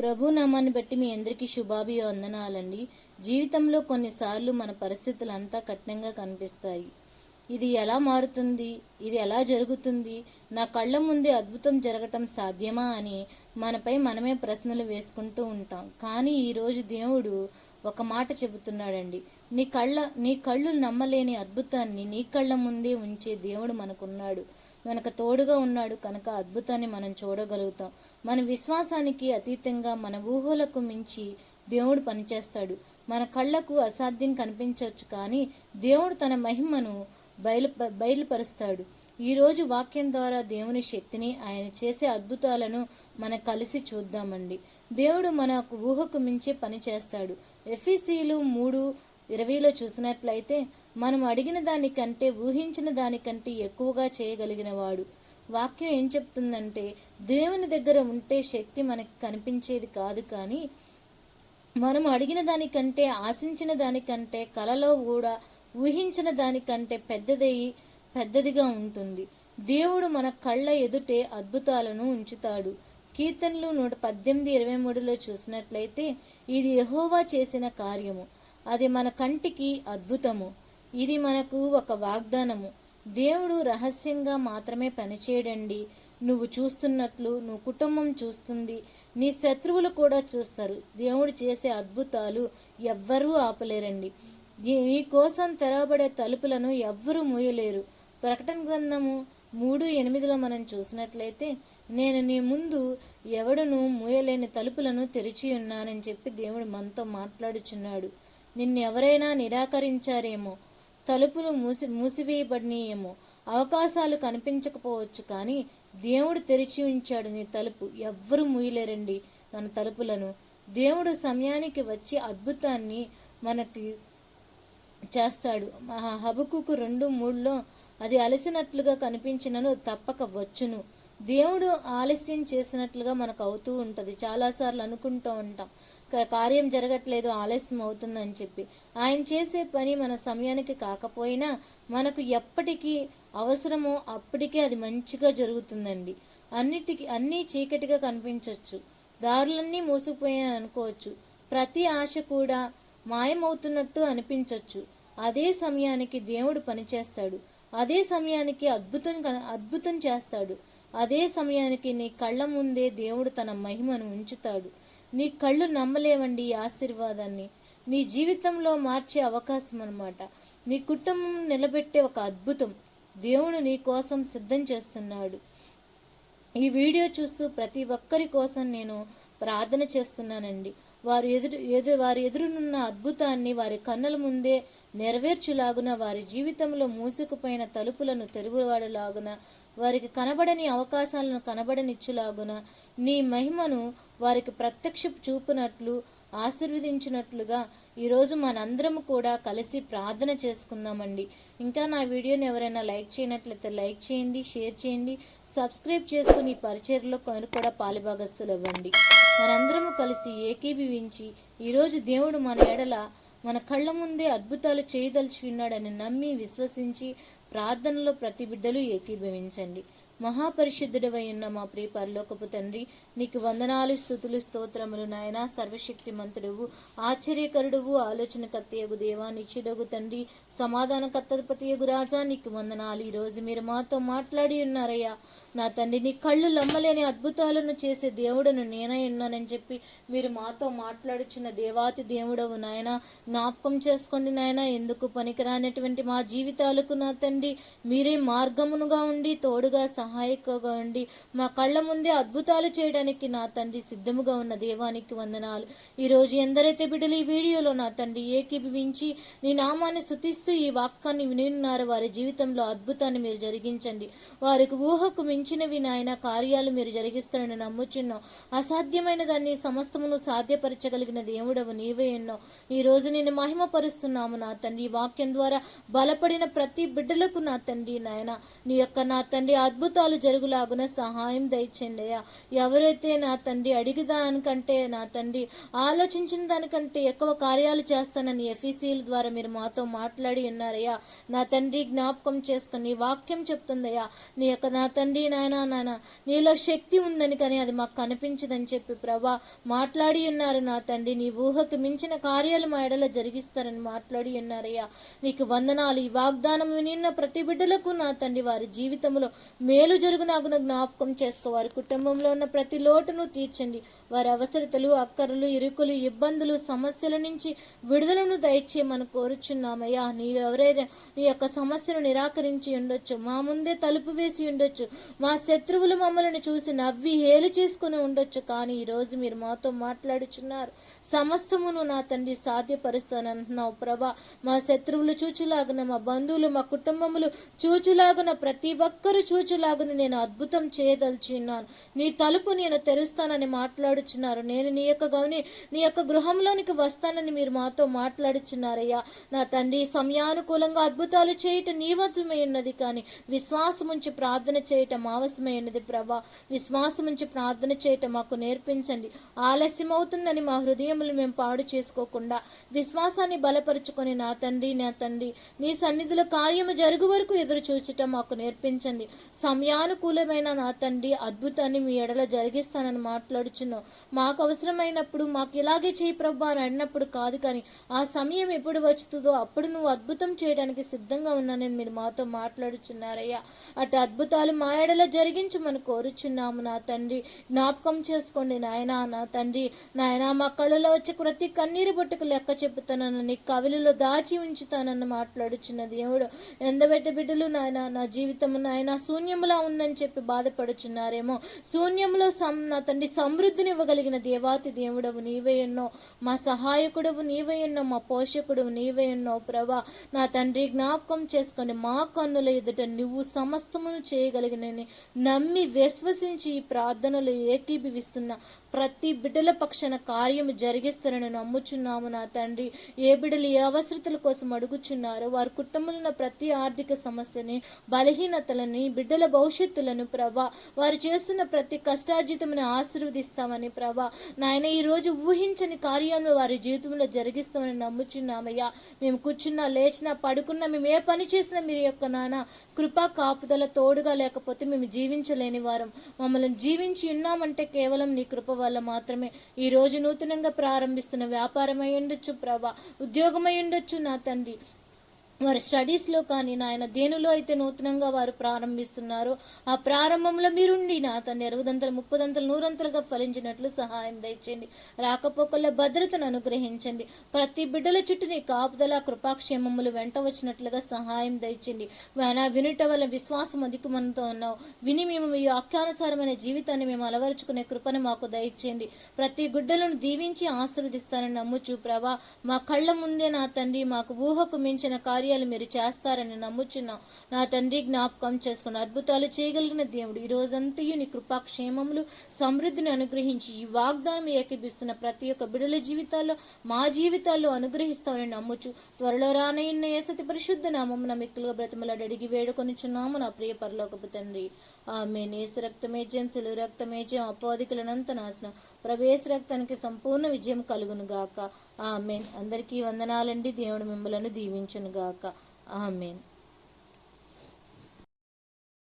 ప్రభు నామాన్ని బట్టి మీ అందరికీ శుభాభి వందనాలండి. జీవితంలో కొన్నిసార్లు మన పరిస్థితులు అంతా కఠినంగా కనిపిస్తాయి. ఇది ఎలా మారుతుంది? ఇది ఎలా జరుగుతుంది? నా కళ్ళ ముందే అద్భుతం జరగటం సాధ్యమా అని మనపై మనమే ప్రశ్నలు వేసుకుంటూ ఉంటాం. కానీ ఈరోజు దేవుడు ఒక మాట చెబుతున్నాడండి. నీ కళ్ళ నీ కళ్ళు నమ్మలేని అద్భుతాన్ని నీ కళ్ళ ముందే ఉంచే దేవుడు మనకున్నాడు. మనకు తోడుగా ఉన్నాడు కనుక అద్భుతాన్ని మనం చూడగలుగుతాం. మన విశ్వాసానికి అతీతంగా మన ఊహలకు మించి దేవుడు పనిచేస్తాడు. మన కళ్ళకు అసాధ్యం కనిపించవచ్చు కానీ దేవుడు తన మహిమను బయలు బయలుపరుస్తాడు. ఈరోజు వాక్యం ద్వారా దేవుని శక్తిని ఆయన చేసే అద్భుతాలను మనం కలిసి చూద్దామండి. దేవుడు మనకు ఊహకు మించే పని చేస్తాడు ఎఫీసీలు మూడు ఇరవైలో చూసినట్లయితే మనం అడిగిన దానికంటే ఊహించిన దానికంటే ఎక్కువగా చేయగలిగినవాడు. వాక్యం ఏం చెప్తుందంటే దేవుని దగ్గర ఉంటే శక్తి మనకి కనిపించేది కాదు కానీ మనం అడిగిన దానికంటే ఆశించిన దానికంటే కలలో కూడా ఊహించిన దానికంటే పెద్దదై పెద్దదిగా ఉంటుంది. దేవుడు మన కళ్ళ ఎదుటే అద్భుతాలను ఉంచుతాడు. కీర్తనలు నూట పద్దెనిమిది ఇరవై మూడులో చూసినట్లయితే ఇది యహోవా చేసిన కార్యము. అది మన కంటికి అద్భుతము. ఇది మనకు ఒక వాగ్దానము. దేవుడు రహస్యంగా మాత్రమే పనిచేయడండి. నువ్వు చూస్తున్నట్లు నువ్వు కుటుంబం చూస్తుంది నీ శత్రువులు కూడా చూస్తారు. దేవుడు చేసే అద్భుతాలు ఎవ్వరూ ఆపలేరండి. నీ కోసం తెరవబడే తలుపులను ఎవ్వరూ మూయలేరు. ప్రకటన గ్రంథము మూడు ఎనిమిదిలో మనం చూసినట్లయితే నేను నీ ముందు ఎవడును మూయలేని తలుపులను తెరిచి ఉన్నానని చెప్పి దేవుడు మనతో మాట్లాడుచున్నాడు. నిన్నెవరైనా నిరాకరించారేమో. తలుపులు మూసి మూసివేయబడినాయేమో. అవకాశాలు కనిపించకపోవచ్చు కానీ దేవుడు తెరిచి ఉంచాడు నీ తలుపు. ఎవ్వరు మూయలేరండి మన తలుపులను. దేవుడు సమయానికి వచ్చి అద్భుతాన్ని మనకి చేస్తాడు. హబుకుకు రెండు మూడులో అది అలసినట్లుగా కనిపించినను తప్పక వచ్చును. దేవుడు ఆలస్యం చేసినట్లుగా మనకు అవుతూ ఉంటుంది. చాలాసార్లు అనుకుంటూ ఉంటాం. కార్యం జరగట్లేదు ఆలస్యం అవుతుందని చెప్పి. ఆయన చేసే పని మన సమయానికి కాకపోయినా మనకు ఎప్పటికీ అవసరమో అప్పటికే అది మంచిగా జరుగుతుందండి. అన్నిటికీ అన్నీ చీకటిగా కనిపించవచ్చు దారులన్నీ మూసుకుపోయాయని అనుకోవచ్చు. ప్రతి ఆశ కూడా మాయమవుతున్నట్టు అనిపించవచ్చు అదే సమయానికి దేవుడు పనిచేస్తాడు. అదే సమయానికి అద్భుతం అద్భుతం చేస్తాడు. అదే సమయానికి నీ కళ్ళ ముందే దేవుడు తన మహిమను ఉంచుతాడు. నీ కళ్ళు నమ్మలేవండి ఈ ఆశీర్వాదాన్ని. నీ జీవితంలో మార్చే అవకాశం అనమాట నీ కుటుంబం నిలబెట్టే ఒక అద్భుతం. దేవుడు నీ కోసం సిద్ధం చేస్తున్నాడు. ఈ వీడియో చూస్తూ ప్రతి ఒక్కరి కోసం నేను ప్రార్థన చేస్తున్నానండి. వారు ఎదురు ఎదు వారి ఎదురునున్న అద్భుతాన్ని వారి కన్నుల ముందే నెరవేర్చులాగున వారి జీవితంలో మూసుకుపోయిన తలుపులను తెరువువాడలాగున వారికి కనబడని అవకాశాలను కనబడనిచ్చులాగున నీ మహిమను వారికి ప్రత్యక్ష చూపునట్లు ఆశీర్వదించినట్లుగా ఈరోజు మనందరం కూడా కలిసి ప్రార్థన చేసుకుందామండి. ఇంకా నా వీడియోని ఎవరైనా లైక్ చేయనట్లయితే లైక్ చేయండి షేర్ చేయండి సబ్స్క్రైబ్ చేసుకుని పరిచయలో కూడా పాలుభాగస్తులు ఇవ్వండి మనందరము కలిసి ఏకీభవించి ఈరోజు దేవుడు మన ఎడల మన కళ్ళ ముందే అద్భుతాలు చేయదలుచుకున్నాడని నమ్మి విశ్వసించి ప్రార్థనలో ప్రతి బిడ్డలు ఏకీభవించండి. మహాపరిశుద్ధుడవై ఉన్న మా ప్రియ పరలోకపు తండ్రి నీకు వందనాలు స్థుతులు స్తోత్రములు నాయన. సర్వశక్తి మంతుడువు ఆశ్చర్యకరుడువు ఆలోచనకర్తయగు దేవా నిచ్చుడగు తండ్రి సమాధానకర్తపతియగు రాజా. నీకు వందనాలు. ఈరోజు మీరు మాతో మాట్లాడి ఉన్నారయ్యా. నా తండ్రి నీ కళ్ళు లమ్మలేని అద్భుతాలను చేసే దేవుడను నేనై ఉన్నానని చెప్పి మీరు మాతో మాట్లాడుచున్న దేవాతి దేవుడవు నాయన. జ్ఞాపకం చేసుకోండి నాయన ఎందుకు పనికిరానటువంటి మా జీవితాలకు నా తండ్రి? మీరే మార్గమునుగా ఉండి తోడుగా సహాయకుగా ఉండి మా కళ్ళ ముందే అద్భుతాలు చేయడానికి నా తండ్రి సిద్ధముగా ఉన్న దేవానికి వందనాలు. ఈరోజు ఎందరైతే బిడ్డలు ఈ వీడియోలో నా తండ్రి ఏకీభవించి నీ నామాన్ని శుతిస్తూ ఈ వాక్యాన్ని వినిన్నారు వారి జీవితంలో అద్భుతాన్ని మీరు జరిగించండి. వారికి ఊహకు మించినవి నాయన కార్యాలు మీరు జరిగిస్తారని నమ్ముచున్నాం అసాధ్యమైన దాన్ని సమస్తమును సాధ్యపరచగలిగిన దేవుడవు నీవే ఎన్నో. ఈ రోజు నేను మహిమపరుస్తున్నాము నా తండ్రి. ఈ వాక్యం ద్వారా బలపడిన ప్రతి బిడ్డలకు నా తండ్రి నాయన. నీ యొక్క నా తండ్రి అద్భుతాలు జరుగులాగున సహాయం దయచేయండి అయ్యా. ఎవరైతే నా తండ్రి అడిగి దానికంటే నా తండ్రి ఆలోచించిన దానికంటే ఎక్కువ కార్యాలు చేస్తానని ఎఫీసీల ద్వారా మీరు మాతో మాట్లాడి ఉన్నారయ్యా. నా తండ్రి జ్ఞాపకం చేసుకుని వాక్యం చెప్తుందయ్యా. నీ యొక్క నా తండ్రి నాయన నాయన నీలో శక్తి ఉందని కానీ అది మాకు కనిపించదని చెప్పి ప్రభా మాట్లాడి ఉన్నారు నా తండ్రి. నీ ఊహకు మించిన కార్యాలు మా ఎడల జరిగిస్తారని మాట్లాడి ఉన్నారయ్యా. నీకు వందనాలు. ఈ వాగ్దానం వినిన్న ప్రతి బిడ్డలకు నా తండ్రి వారి జీవితంలో మేలు జరుగునాగున జ్ఞాపకం చేసుకో. వారి కుటుంబంలో ఉన్న ప్రతి లోటును తీర్చండి. వారి అవసరతలు అక్కరలు ఇరుకులు ఇబ్బందులు సమస్యల నుంచి విడుదలను దయచేయమని కోరుచున్నామయ్యా. నీవెవరైనా నీ యొక్క సమస్యను నిరాకరించి ఉండొచ్చు. మా ముందే తలుపు వేసి ఉండొచ్చు. మా శత్రువులు మమ్మల్ని చూసి నవ్వి హేలు చేసుకుని ఉండొచ్చు కానీ ఈరోజు మీరు మాతో మాట్లాడుచున్నారు. సమస్తమును నా తండ్రి సాధ్యపరుస్తానంటున్నావు ప్రభా. మా శత్రువులు చూచులాగున మా బంధువులు మా కుటుంబములు చూచులాగున ప్రతి ఒక్కరు చూచులాగున నేను అద్భుతం చేయదలుచున్నాను నీ తలుపు నేను తెరుస్తానని మాట్లాడుచున్నారు. నేను నీ యొక్క గమని నీ యొక్క గృహంలోనికి వస్తానని మీరు మాతో మాట్లాడుచున్నారయ్యా. నా తండ్రి సమయానుకూలంగా అద్భుతాలు చేయటం నీ ఉన్నది కానీ విశ్వాసం ఉంచి ప్రార్థన చేయటం సమావేశమైనది ప్రభా. విశ్వాసం నుంచి ప్రార్థన చేయటం మాకు నేర్పించండి. ఆలస్యం అవుతుందని మా హృదయములు మేము పాడు చేసుకోకుండా విశ్వాసాన్ని బలపరుచుకొని నా తండ్రి నా తండ్రి నీ సన్నిధిలో కార్యము జరుగు వరకు ఎదురు చూచటం మాకు నేర్పించండి. సమయానుకూలమైన నా తండ్రి అద్భుతాన్ని మీ ఎడల జరిగిస్తానని మాట్లాడుచున్నావు మాకు అవసరమైనప్పుడు మాకు ఇలాగే చేయి ప్రభా అని అడినప్పుడు కాదు కానీ ఆ సమయం ఎప్పుడు వచ్చుతుందో అప్పుడు నువ్వు అద్భుతం చేయడానికి సిద్ధంగా ఉన్నానని మీరు మాతో మాట్లాడుచున్నారయ్యా. అటు అద్భుతాలు మా ఎడల జరిగించమని కోరుచున్నాము నా తండ్రి. జ్ఞాపకం చేసుకోండి నాయనా నా తండ్రి. నాయనా మా కళ్ళలో వచ్చే ప్రతి కన్నీరు బొట్టుకు లెక్క చెబుతానని కవిలలో దాచి ఉంచుతానని మాట్లాడుచున్న దేవుడు. ఎందబెట్ట బిడ్డలు నాయన నా జీవితం నాయన శూన్యములా ఉందని చెప్పి బాధపడుచున్నారేమో. శూన్యంలో సం నా తండ్రి సమృద్ధిని ఇవ్వగలిగిన దేవాతి దేవుడవు నీవే ఎన్నో. మా సహాయకుడవు నీవే ఎన్నో మా పోషకుడు నీవే ఎన్నో ప్రభా. నా తండ్రి జ్ఞాపకం చేసుకొని మా కన్నుల ఎదుట నువ్వు సమస్తమును చేయగలిగినని నమ్మి విశ్వసించి ఈ ప్రార్థనలు ఏకీభవిస్తున్న ప్రతి బిడ్డల పక్షాన కార్యము జరిగిస్తారని నమ్ముచున్నాము నా తండ్రి. ఏ బిడ్డలు ఏ అవసరతల కోసం అడుగుచున్నారో వారి కుటుంబంలో ఉన్న ప్రతి ఆర్థిక సమస్యని బలహీనతలని బిడ్డల భవిష్యత్తులను ప్రభా వారు చేస్తున్న ప్రతి కష్టార్జితమును ఆశీర్వదిస్తామని ప్రభా. నాయన ఈ రోజు ఊహించని కార్యాలను వారి జీవితంలో జరిగిస్తామని నమ్ముచున్నామయ్యా. మేము కూర్చున్నా లేచినా పడుకున్నా మేము ఏ పని చేసినా మీరు యొక్క నాన్న కృపా కాపుదల తోడుగా లేకపోతే మేము జీవించలేని వారం. మమ్మల్ని జీవించి ఉన్నామంటే కేవలం నీ కృప వల్ల మాత్రమే. ఈ రోజు నూతనంగా ప్రారంభిస్తున్న వ్యాపారమై ఉండొచ్చు ప్రభా. ఉద్యోగం ఉండొచ్చు నా తండ్రి. వారి స్టడీస్లో కానీ నాయన దేనిలో అయితే నూతనంగా వారు ప్రారంభిస్తున్నారో ఆ ప్రారంభంలో మీరుండి నా తన అరవదంతలు ముప్పదంతలు నూరంతలుగా ఫలించినట్లు సహాయం దయచేయండి. రాకపోకల్లో భద్రతను అనుగ్రహించండి. ప్రతి బిడ్డల చుట్టూ నీ కాపుదల కృపాక్షేమములు వెంట వచ్చినట్లుగా సహాయం దయచండి నా వినుట వల్ల విశ్వాసం అధికమంతో ఉన్నావు. విని మేము మీ ఆఖ్యానుసారమైన జీవితాన్ని మేము అలవరుచుకునే కృపను మాకు దయచేయండి. ప్రతి గుడ్డలను దీవించి ఆశీర్వదిస్తానని నమ్ముచు ప్రభా మా కళ్ళ ముందే నా తండ్రి మాకు ఊహకు మించిన కార్యాలు మీరు చేస్తారని నమ్ముచున్నాం. నా తండ్రి జ్ఞాపకం చేసుకుని అద్భుతాలు చేయగలిగిన దేవుడు. ఈ రోజంతయు నీ కృపాక్షేమములు సమృద్ధిని అనుగ్రహించి ఈ వాగ్దానం ఏకీపిస్తున్న ప్రతి ఒక్క బిడల జీవితాల్లో మా జీవితాల్లో అనుగ్రహిస్తామని నమ్ముచు త్వరలో రానయ్యన్న ఏసతి పరిశుద్ధ నామమున మిక్కులుగా బ్రతిమలాడి అడిగి వేడుకొనిచున్నాము నా ప్రియ పరలోకపు తండ్రి. ఆమె నేసు రక్తమేజ్యం సెలు రక్తమేజ్యం అపవాదికులనంత నాశనం. ప్రవేశ రక్తానికి సంపూర్ణ విజయం కలుగును గాక ఆమె అందరికీ వందనాలండి. దేవుడు మిమ్మలను దీవించును का आमीन।